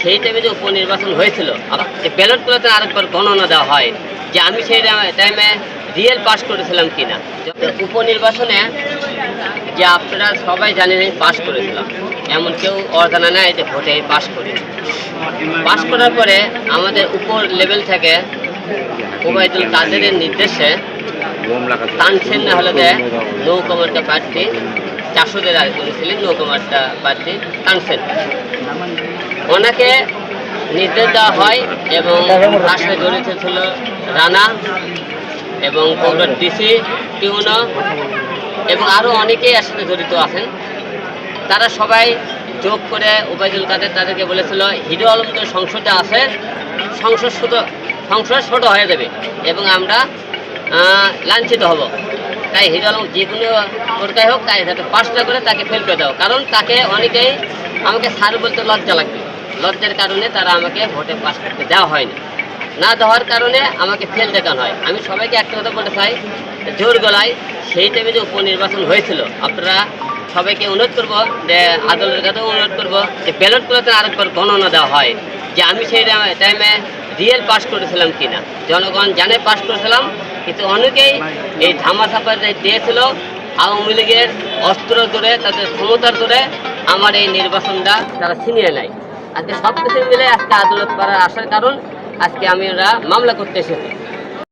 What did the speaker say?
সেই টাইমে যে উপনির্বাচন হয়েছিল, আবার যে ব্যালটগুলোতে আরেকবার গণনা দেওয়া হয়, যে আমি সেই টাইমে রিয়েল পাস করেছিলাম কিনা। উপনির্বাচনে যে আপনারা সবাই জানেন পাস করেছিলাম। এমন কেউ অজানা নাই যে ভোটে পাস করি পাস করার পরে আমাদের উপর লেভেল থেকে ওবায়দুল কাদেরের নির্দেশে তানসেন না হলে দেয় নৌকমার্কা প্রার্থী চারশোদের আর করেছিলেন নৌকমার্কা প্রার্থী তানসেন। ওনাকে নির্দেশ দেওয়া হয় এবং তার সাথে জড়িত ছিল রানা এবং কংগ্রেস ডিসি, টিউনো এবং আরও অনেকেই এর সাথে জড়িত আছেন। তারা সবাই যোগ করে ওবায়দুল কাদের তাদেরকে বলেছিল, হিরো আলম তো সংসদে আছে, সংসদ শুধু, সংসদ ছোট হয়ে যাবে এবং আমরা লাঞ্ছিত হব। তাই হিরো আলম যে কোনো প্রকার হোক, তাই পাস করে তাকে ফেল করে দাও। কারণ তাকে অনেকেই আমাকে স্যার বলতে লজ্জা লাগবে। লজ্জার কারণে তারা আমাকে ভোটে পাস করতে দেওয়া হয়নি। না দেওয়ার কারণে আমাকে ফেল দেখানো হয়। আমি সবাইকে একটা কথা বলতে চাই জোর গলায় সেই টাইমে যে উপনির্বাচন হয়েছিল, আপনারা সবাইকে অনুরোধ করব যে আদালতের কাছেও অনুরোধ করব যে ব্যালটগুলোতে আরেকবার গণনা দেওয়া হয়, যে আমি সেই টাইমে রিয়েল পাস করেছিলাম কিনা। জনগণ জানে পাস করেছিলাম, কিন্তু অনেকেই এই ধামাচাপা যে দিয়েছিল, আওয়ামী লীগের অস্ত্র ধরে, তাদের ক্ষমতার ধরে আমার এই নির্বাচনটা তারা ছিনিয়ে নেয়। আজকে সব কিছু মিলে আজকে আদালত করার আসার কারণ আজকে আমি ওরা মামলা করতে এসেছি।